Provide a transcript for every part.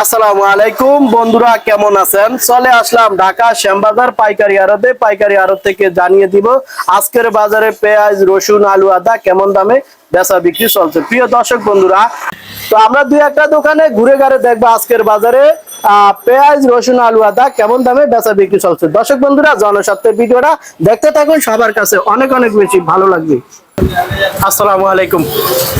আসসালামু আলাইকুম, বন্ধুরা কেমন আছেন? চলে আসলাম ঢাকা শ্যামবাজার পাইকারি আড়তে। পাইকারি আড়ত থেকে জানিয়ে দিব, আজকের বাজারে পেঁয়াজ, রসুন, আলু, আদা কেমন দামে বেচা বিক্রি চলছে। প্রিয় দর্শক বন্ধুরা, তো আমরা দুই একটা দোকানে ঘুরে ঘুরে দেখব আজকের বাজারে পেঁয়াজ, রসুন, আলু, আদা কেমন দামে বেচা বিক্রি চলছে। দর্শক বন্ধুরা জনস্বার্থের ভিডিওটা দেখতে থাকুন, সবার কাছে অনেক অনেক বেশি ভালো লাগবে। আসসালামু আলাইকুম।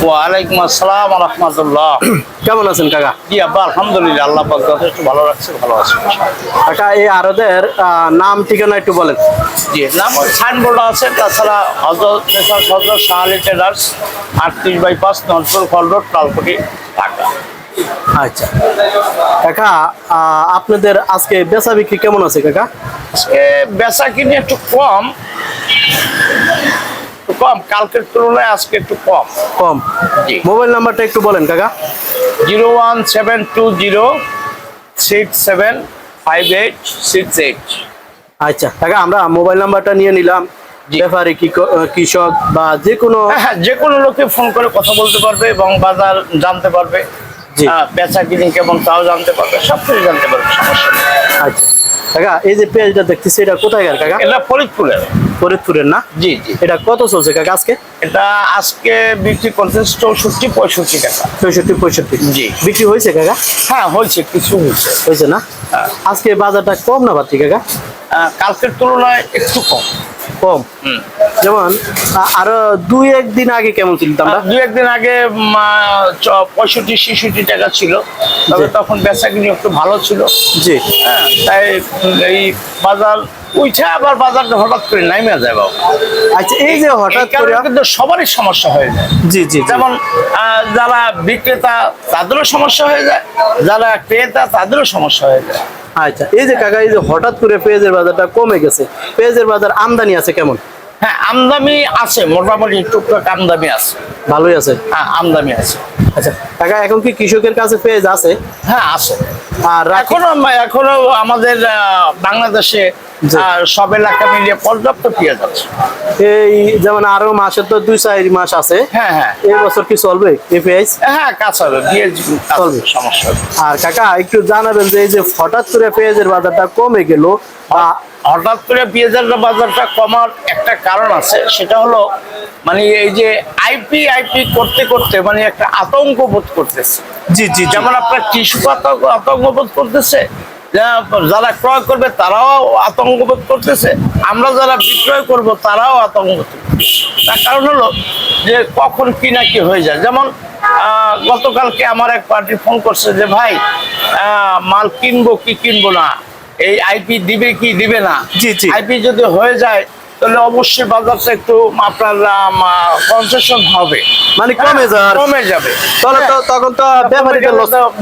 ওয়ালাইকুম আসসালাম রহমতুল্লাহ। কেমন আছেন কাকা? জি আব্বা আলহামদুলিল্লাহ আল্লাহ পাক যথেষ্ট ভালো রাখছে ভালো আছে কাকা এই আরদের নাম ঠিকানা একটু বলেন। জি নাম সাইনবোর্ড আছে তাছাড়া হজরত হজরত শাহ আলী ট্রেডার্স আটত্রিশ বাই পাঁচ নজরুল ফল রোড লালকুটি ঢাকা। আচ্ছা। কাকা আপনাদের আজকে বেচা বিক্রি কেমন আছে কাকা? আজকে বেচা কিনে একটু কম। একটু কম কালকের তুলনায় আজকে একটু কম। কম। জি। মোবাইল নাম্বারটা একটু বলেন কাকা। Zero one seven two zero six seven five eight six eight. আচ্ছা কাকা আমরা মোবাইল নাম্বারটা নিয়ে নিলাম। জি। ব্যাপারে কৃষক বা যে কোনো হ্যাঁ যে কোনো লোকে ফোন করে কথা বলতে পারবে এবং বাজার জানতে পারবে। বেচা কিনি কেমন তাও জানতে পারবে সব কিছু জানতে পারবে সমস্যা নেই। আচ্ছা। কাকা এই যে পেঁয়াজটা দেখতেছি এটা কোথায় কাকা? এটা ফরিদপুরের। ফরিদপুরের না? জি জি। এটা কত চলছে কাকা আজকে? এটা আজকে বিক্রি করছে চৌষট্টি পঁয়ষট্টি টাকা। চৌষট্টি পঁয়ষট্টি। জি। বিক্রি হয়েছে কাকা? হ্যাঁ হয়েছে কিছু হয়েছে। হয়েছে না? হ্যাঁ। আজকে বাজারটা কম না পাচ্ছি কাকা? কালকের তুলনায় একটু কম। কম। যেমন আরও দুই একদিন আগে কেমন ছিল দামটা? দু একদিন আগে পঁয়ষট্টি ছেষট্টি টাকা ছিল। তবে তখন বেচা কিনি একটু ভালো ছিল। জি। হ্যাঁ তাই এই বাজার উঠে আবার বাজারটা হঠাৎ করে নামে যায় বাবু। আচ্ছা এই যে হঠাৎ করে কিন্তু সবারই সমস্যা হয়ে যায়। জি জি জি। যেমন যারা বিক্রেতা তাদেরও সমস্যা হয়ে যায়। যারা ক্রেতা তাদেরও সমস্যা হয়ে যায়। আচ্ছা এই যে কাকা এই যে হঠাৎ করে পেঁয়াজের বাজারটা কমে গেছে পেঁয়াজের বাজার আমদানি আছে কেমন? হ্যাঁ আমদানি আছে মোটামুটি টুকটাক আমদানি আছে। ভালোই আছে? হ্যাঁ আমদানি আছে। আচ্ছা কাকা এখন কি কৃষকের কাছে পেঁয়াজ আছে? হ্যাঁ আছে। আর এখনও এখনও আমাদের বাংলাদেশে আহ, সব এলাকা মিলিয়ে পর্যাপ্ত পেঁয়াজ আছে। এই যেমন আরও মাসে তো দুই চার মাস আছে। হ্যাঁ হ্যাঁ। এই বছর কি চলবে এই পেঁয়াজ? হ্যাঁ কাঁচা হবে চলবে। সমস্যা আর কাকা একটু জানাবেন যে এই যে হঠাৎ করে পেঁয়াজের বাজারটা কমে গেল হঠাৎ করে পেঁয়াজের বাজারটা কমার একটা কারণ আছে সেটা হলো মানে এই যে আইপি আইপি করতে করতে মানে একটা আতঙ্ক বোধ করতেছে। জি জি যেমন আপনার কৃষক আতঙ্ক আতঙ্ক বোধ করতেছে যারা ক্রয় করবে তারাও আতঙ্ক বোধ করতেছে। আমরা যারা বিক্রয় করব তারাও আতঙ্ক তার কারণ হলো যে কখন কি না কি হয়ে যায়। যেমন গতকালকে আমার এক পার্টি ফোন করছে যে ভাই মাল কিনবো কি কিনবো না? এই আইপি দিবে কি দিবে না। আইপি যদি হয়ে যায় তাহলে অবশ্যই বাজারটা একটু আপনার কনসেশন হবে। মানে কমে যাওয়ার কমে যাবে। তাহলে তখন তো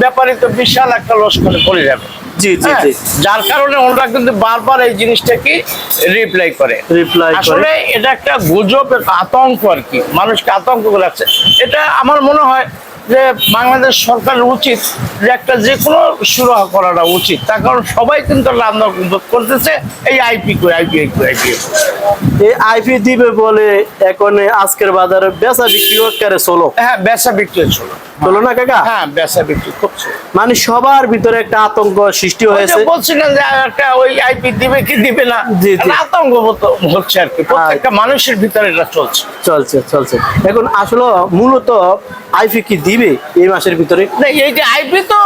ব্যাপারী তো বিশাল একটা লস করে পড়ে যাবে। জি জি হ্যাঁ, জি। যার কারণে ওনারা কিন্তু বারবার এই জিনিসটাকে রিপ্লাই করে। রিপ্লাই করে। আসলে এটা একটা গুজব আতঙ্ক আর কি। মানুষকে আতঙ্ক করে রাখছে। এটা আমার মনে হয় যে বাংলাদেশ সরকারের উচিত যে একটা যে কোনো সুরাহা করাটা উচিত। তার কারণ সবাই কিন্তু রান্না করতেছে এই আইপি করে আইপি করে আইপি। এই আইপি দিবে বলে এখন আজকের বাজারে বেচা বিক্রি করে চলো হ্যাঁ বেচা বিক্রি ছিল চলো না কাকা? হ্যাঁ বেচা বিক্রি করছে। মানে সবার ভিতরে একটা আতঙ্ক সৃষ্টি হয়েছে। বলছিলেন যে একটা ওই আইপি দিবে কি দিবে না। একটা আতঙ্ক হচ্ছে আর কি। প্রত্যেকটা মানুষের ভিতরে এটা চলছে। চলছে চলছে। এখন আসলে মূলত আইপি কি দিবে এই মাসের ভিতরে? না এই যে আইপি তো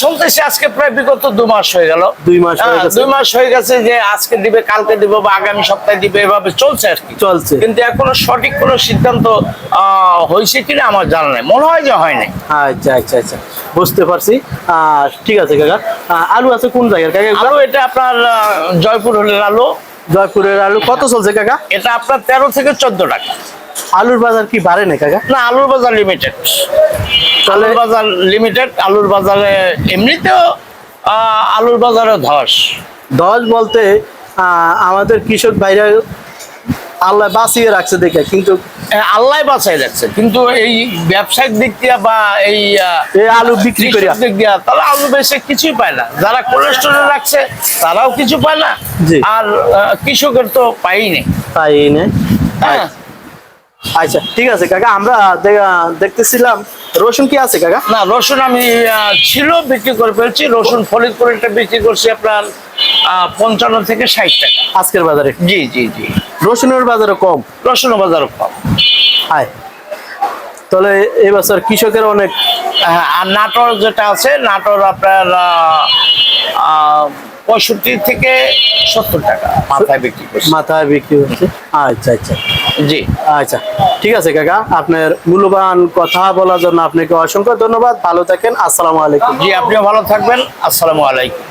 শুনতেছি আজকে প্রায় বিগত দু মাস হয়ে গেল। দুই মাস হ্যাঁ, দুই মাস হয়ে গেছে যে আজকে দিবে কালকে দিবে বা আগামী সপ্তাহে দিবে এভাবে চলছে আর কি। চলছে। কিন্তু এখনও সঠিক কোনো সিদ্ধান্ত হয়েছে কিনা আমার জানা নাই। মনে হয় যে হয় নাই। আচ্ছা আচ্ছা আচ্ছা। বুঝতে পারছি। ঠিক আছে কাকা। আলু আছে কোন জায়গার? কাকা? আলু এটা আপনার জয়পুর হলের আলু। জয়পুরের আলু। কত চলছে কাকা? এটা আপনার তেরো থেকে চোদ্দ টাকা। আলুর বাজার কি বাড়ে না কাকা? না আলুর বাজার লিমিটেড আলুর বাজার লিমিটেড আলুর বাজারে এমনিতেও আলুর বাজারে ধস। দশ বলতে আমাদের কৃষক ভাইরা আল্লাহ বাঁচিয়ে রাখছে দেখে কিন্তু আল্লাহ বাঁচাই যাচ্ছে কিন্তু এই ব্যবসায়িক দিক দিয়ে বা এই আলু বিক্রি করে কৃষক দিক দিয়ে তাহলে আলু বেশি কিছুই পায় না। যারা কোলেস্টোরে রাখছে তারাও কিছু পায় না। আর কৃষকের তো পাই নেই। তাই নেই। হ্যাঁ। আচ্ছা। ঠিক আছে কাকা আমরা দেখতেছিলাম রসুন কি আছে কাকা? না রসুন আমি ছিল বিক্রি করে ফেলছি। রসুন ফরিদপুরেরটা বিক্রি করছি আপনার পঞ্চান্ন থেকে ষাট টাকা। আজকের বাজারে? জি জি জি। রসুনের বাজারে কম? রসুন বাজার কম। তাহলে এই বছর কৃষকের অনেক হ্যাঁ, আর নাটোর যেটা আছে নাটোর আপনার পঁয়ষট্টি থেকে সত্তর টাকা মাথায় বিক্রি মাথায় বিক্রি হচ্ছে? আচ্ছা আচ্ছা। জি। আচ্ছা ঠিক আছে কাকা আপনার মূল্যবান কথা বলার জন্য আপনাকে অসংখ্য ধন্যবাদ। ভালো থাকেন আসসালামু আলাইকুম। জি আপনিও ভালো থাকবেন। আসসালামু আলাইকুম।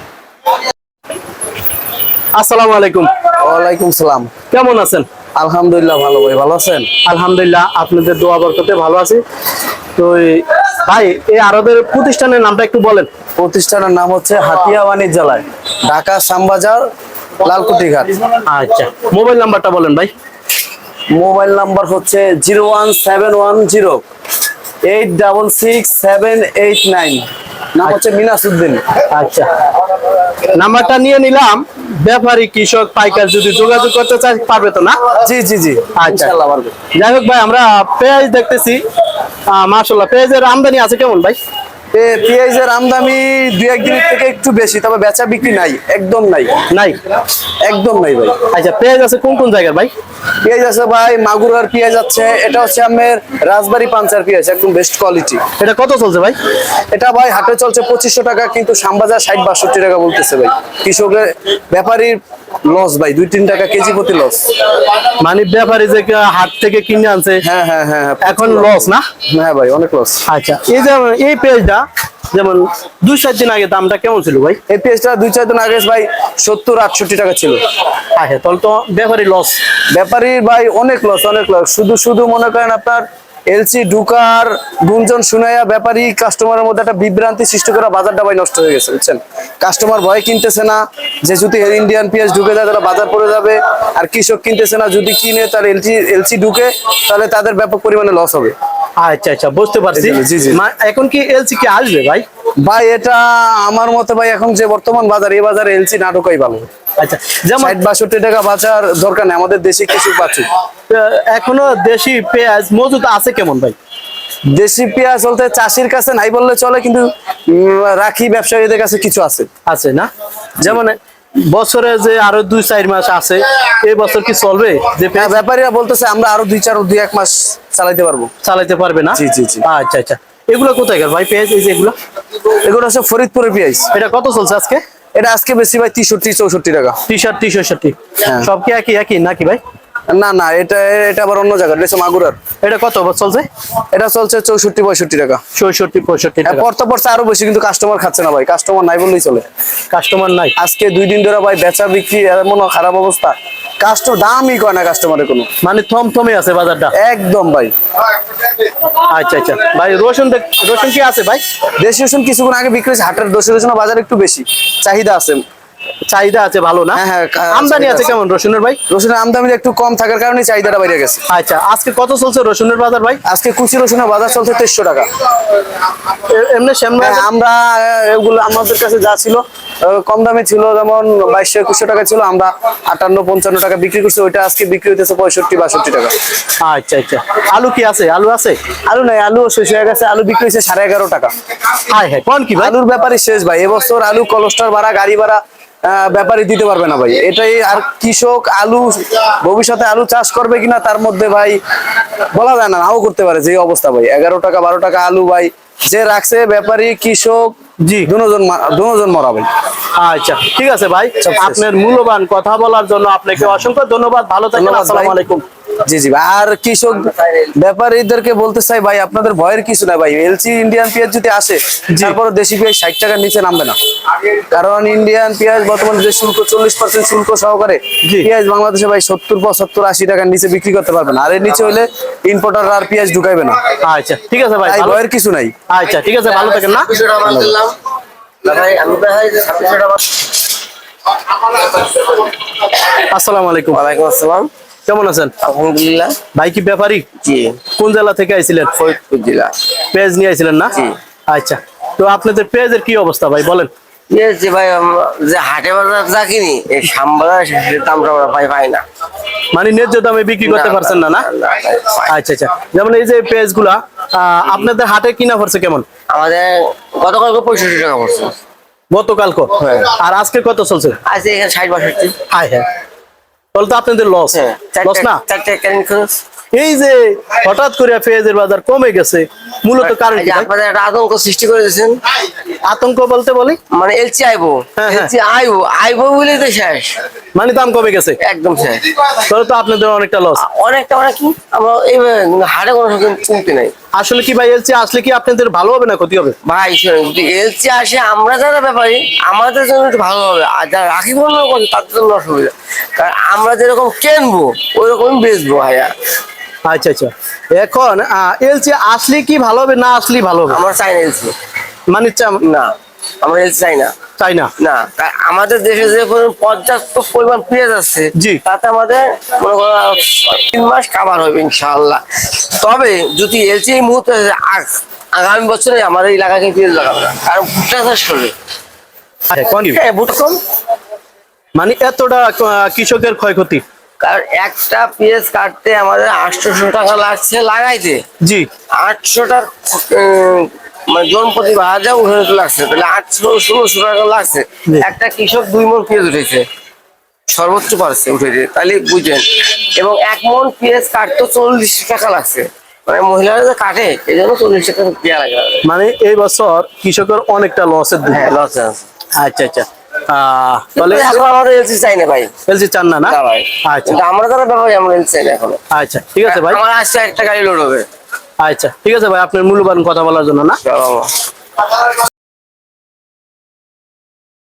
আসসালামু আলাইকুম। ওয়ালাইকুম সালাম। কেমন আছেন? আলহামদুলিল্লাহ ভালো ভাই ভালো আছেন? আলহামদুলিল্লাহ আপনাদের দোয়া বরকতে ভালো আছি। তো ভাই এই আরবের প্রতিষ্ঠানের নামটা একটু বলেন। প্রতিষ্ঠানের নাম হচ্ছে হাতিয়া বাণিজ্যালয় ঢাকা শ্যামবাজার লালকুটি ঘাট আচ্ছা মোবাইল নাম্বারটা বলেন ভাই। মোবাইল নাম্বার হচ্ছে zero one seven one zero eight double six seven eight nine. নাম হচ্ছে মিনাসুদ্দিন। আচ্ছা নাম্বারটা নিয়ে নিলাম। ব্যাপারী কৃষক পাইকার যদি যোগাযোগ করতে চায় পারবে তো না? জি জি জি। আচ্ছা। ইনশাআল্লাহ পারবে। যাই হোক ভাই আমরা পেঁয়াজ দেখতেছি। মার্শাল্লাহ পেঁয়াজের আমদানি আছে কেমন ভাই? পেঁয়াজের আমদানি দুই একদিনের থেকে একটু বেশি তবে বেচা বিক্রি নাই একদম নাই। নাই? একদম নাই ভাই। আচ্ছা পেঁয়াজ আছে কোন কোন জায়গার ভাই? পেঁয়াজ আছে ভাই মাগুরার পেঁয়াজ আছে এটা হচ্ছে আমার রাজবাড়ি পাঞ্চার পেঁয়াজ একদম বেস্ট কোয়ালিটি এটা কত চলছে ভাই? এটা ভাই হাটে চলছে পঁচিশশো টাকা কিন্তু শ্যামবাজার ষাট বাষট্টি টাকা বলতেছে ভাই। কৃষকের ব্যাপারীর লস ভাই দুই তিন টাকা কেজি প্রতি লস। মানে ব্যাপারী যে হাট থেকে কিনে আনছে হ্যাঁ হ্যাঁ হ্যাঁ হ্যাঁ। এখন লস না? হ্যাঁ ভাই অনেক লস। আচ্ছা এই যে এই পেঁয়াজটা যেমন দুই চার দিন আগে দামটা কেমন ছিল ভাই? এই পেঁয়াজটা দুই চার দিন আগে ভাই সত্তর আটষট্টি টাকা ছিল। আচ্ছা তাহলে তো ব্যাপারী লস। ব্যাপারীর ভাই অনেক লস অনেক লস। শুধু শুধু মনে করেন আপনার এলসি ঢুকার গুঞ্জন শুনাইয়া ব্যাপারী কাস্টমারের মধ্যে একটা বিভ্রান্তি সৃষ্টি করা বাজারটা ভাই নষ্ট হয়ে গেছে, বুঝছেন? কাস্টমার ভয় কিনতেছে না, যে যদি ইন্ডিয়ান পেঁয়াজ ঢুকে যায়, তারা বাজার পড়ে যাবে। আর কৃষক কিনতেছে না, যদি কিনে, তার এলসি এলসি ঢুকে, তাহলে তাদের ব্যাপক পরিমাণে লস হবে। আচ্ছা আচ্ছা বুঝতে পারছি। এখন কি এলসি কি আসবে ভাই? ভাই এটা আমার মতে ভাই এখন যে বর্তমান বাজার এই বাজারে এলসি না ঢোকাই ভালো। আচ্ছা যেমন ষাট বাষট্টি টাকা বাজার দরকার নেই আমাদের দেশি কিছু এখনও দেশি পেঁয়াজ মজুদ আছে কেমন ভাই? দেশি পেঁয়াজ বলতে চাষির কাছে নাই বললে চলে কিন্তু রাখি ব্যবসায়ীদের কাছে কিছু আছে। আছে না? যেমন বছরে যে আরও দুই চার মাস আছে এই বছর কি চলবে? যে ব্যাপারীরা বলতেছে আমরা আরও দুই চার দুই এক মাস চালাইতে পারব। চালাইতে পারবে না? জি, জি, জি। আচ্ছা আচ্ছা। এগুলো কোথায় গেল ভাই পেঁয়াজ এই যে এগুলো? এগুলো হচ্ছে ফরিদপুরের পেঁয়াজ। এটা কত চলছে আজকে? এটা আজকে বেশি ভাই তেষট্টি চৌষট্টি টাকা। টি শার্ট টি ষাটটি হ্যাঁ। সব কি একই একই নাকি ভাই? না না এটা এটা আবার অন্য জায়গা এটা মাগুরার। এটা কত চলছে? এটা চলছে চৌষট্টি পঁয়ষট্টি টাকা। চৌষট্টি পঁয়ষট্টি হ্যাঁ, পড়তে পড়ছে আরও বেশি কিন্তু কাস্টমার খাচ্ছে না ভাই। কাস্টমার নাই বললেই চলে। কাস্টমার নাই? আজকে দুই দিন ধরে ভাই বেচা বিক্রি এমন খারাপ অবস্থা। কাস্টমার দামই কয় না কাস্টমারের কোনো। মানে থমথমে আছে বাজারটা? একদম ভাই। আচ্ছা আচ্ছা। ভাই রসুন রসুন কি আছে ভাই? দেশি রসুন কিছুক্ষণ আগে বিক্রি হয়েছে হাটের দোষের রসুন বাজার একটু বেশি। চাহিদা আছে। চাহিদা আছে ভালো না? হ্যাঁ, হ্যাঁ, আমদানি আছে। কেমন রসুনের ভাই? রসুনের আমদানি একটু কম থাকার কারণে চাহিদাটা বাইরে গেছে। আচ্ছা আজকে কত চলছে রসুনের বাজার ভাই? আজকে কুচি রসুনের বাজার চলছে তেইশশো টাকা। এমনি শ্যামলা হ্যাঁ, আমরা এগুলো আমাদের কাছে যা ছিল কম দামে ছিল যেমন বাইশশো একুশশো টাকা ছিল আমরা আটান্ন পঞ্চান্ন টাকা বিক্রি করছি ওইটা আজকে বিক্রি হইতেছে পঁয়ষট্টি বাষট্টি টাকা। আচ্ছা আচ্ছা। আলু কি আছে? আলু আছে? আলু নাই আলু শেষ হয়ে গেছে আলু বিক্রি হয়েছে সাড়ে এগারো টাকা। হাই হ্যাঁ কোন কি ভাই? আলুর ব্যাপারই শেষ ভাই এবছর আলু কলস্টার ভাড়া গাড়ি ভাড়া ব্যাপারী দিতে পারবে না ভাই। এটাই আর কৃষক আলু ভবিষ্যতে আলু চাষ করবে কিনা তার মধ্যে ভাই বলা যায় না নাও করতে পারে যে অবস্থা ভাই। এগারো টাকা বারো টাকা আলু ভাই যে রাখছে ব্যাপারী কৃষক জি। দুজন দুজন মরা ভাই। আচ্ছা ঠিক আছে ভাই। আপনার মূল্যবান কথা বলার জন্য আপনাকে অসংখ্য ধন্যবাদ। ভালো থাকবেন ধন্যবাদ আসসালামু আলাইকুম। জি জি ভাই। আর কৃষক ব্যাপারীদেরকে বলতে চাই ভাই আপনাদের ভয়ের কিছু না ভাই। এলসি ইন্ডিয়ান পেঁয়াজ যদি আসে তারপরে দেশি পেঁয়াজ ষাট টাকার নিচে নামবে না। কারণ ইন্ডিয়ান পেঁয়াজ বর্তমানে যে শুল্ক চল্লিশ পার্সেন্ট শুল্ক সহকারে। পেঁয়াজ বাংলাদেশে ভাই সত্তর পঁচাত্তর আশি টাকার নিচে বিক্রি করতে পারবে না। আর এর নিচে হলে ইম্পোর্টার আর পেঁয়াজ ঢুকাইবে না। আচ্ছা ঠিক আছে ভাই ভয়ের কিছু নাই। আচ্ছা ঠিক আছে ভালো থাকেন না। আসসালামু আলাইকুম। ওয়ালাইকুম আসসালাম। কেমন আছেন? আলহামদুলিল্লাহ। ভাই কি ব্যাপারী? জি। কোন জেলা থেকে আইছিলেন? ফরিদপুর জেলা। পেঁয়াজ নিয়ে আইছিলেন না? জি। আচ্ছা। তো আপনাদের পেঁয়াজের কি অবস্থা ভাই বলেন। যে ভাই যে হাটে বাজার যা কিনি এই সাম্বাজার দামটা আমরা পাই পাই না। মানে ন্যায্য দামে বিক্রি করতে পারছেন না না? আচ্ছা আচ্ছা। যেমন এই যে পেঁয়াজগুলা আপনাদের হাটে কিনা পড়ছে কেমন? আমাদের গতকালকে পঁয়ষট্টি টাকা পড়ছে। গতকাল আর আজকে কত চলছে? আজ এখানে ষাট বাষট্টি। হাই হ্যাঁ। তাহলে তো আপনাদের লস হ্যাঁ লস না? ক্যারিং খরচ এই যে হঠাৎ করে পেঁয়াজের বাজার কমে গেছে মূলত কারণ একটা আতঙ্ক সৃষ্টি করে দিয়েছেন আতঙ্ক বলতে বলি? মানে এলসি আইবো। হ্যাঁ, হ্যাঁ। আইবো আইবো বলে তো শেষ। মানে দাম কমে গেছে? একদম শেষ। তাহলে তো আপনাদের অনেকটা লস অনেকটা মানে কি? আমরা এই হাড়ে কোনো কমতে নাই। আসলে কি ভাই এলসি আসলে কি আপনাদের ভালো হবে না ক্ষতি হবে? ভাই এলসি আসে আমরা যারা ব্যাপারী আমাদের জন্য একটু ভালো হবে। আর যারা রাখি বন্ধ করছে তাদের জন্য অসুবিধা। কারণ আমরা যেরকম কেনবো ওই রকমই বেচবো ভাইয়া। আচ্ছা আচ্ছা। এখন এলসি আসলে কি ভালো হবে না আসলে ভালো হবে? আমরা চাই না এলসি মানে না। আমরা এলসি চাই না। চাই না? না আমাদের দেশে যে পর্যাপ্ত পরিমাণ পেঁয়াজ আছে জি। তাতে আমাদের মনে করো তিন মাস কাভার হবে ইনশাআল্লাহ। তবে যদি এলসি এই মুহূর্তে আগামী বছরে আমাদের এলাকাকে পেঁয়াজ লাগাবে না কারণ ভুট্টা চাষ করবে। আচ্ছা? হ্যাঁ কম মানে এতটা কৃষকের ক্ষয়ক্ষতি? কারণ একটা পেঁয়াজ কাটতে আমাদের আটশোশো টাকা লাগছে লাগাইতে। জি। আটশো আটশোটা মানে জন প্রতি হাজার উঠে লাগছে তাহলে আটশো ষোলোশো টাকা লাগছে। একটা কৃষক দুই মন পেঁয়াজ উঠেছে সর্বোচ্চ পারছে উঠেছে তাহলে বুঝেন। এবং এক মন পেঁয়াজ কাটতে চল্লিশ টাকা লাগছে। মানে মহিলারা যে কাটে এই জন্য চল্লিশ টাকা দেওয়া লাগে। মানে এই বছর কৃষকের অনেকটা লসের হ্যাঁ লস আছে। আচ্ছা আচ্ছা। তাহলে আমাদের এলসি চাই না ভাই। এলসি চান না ভাই। আচ্ছা। আমরা যারা ব্যাপারী আমরা এলসি চাই না এখনও। আচ্ছা ঠিক আছে ভাই। আমার আসছে একটা গাড়ি লোড হবে। আচ্ছা ঠিক আছে ভাই আপনার মূল্যবান কথা বলার জন্য না।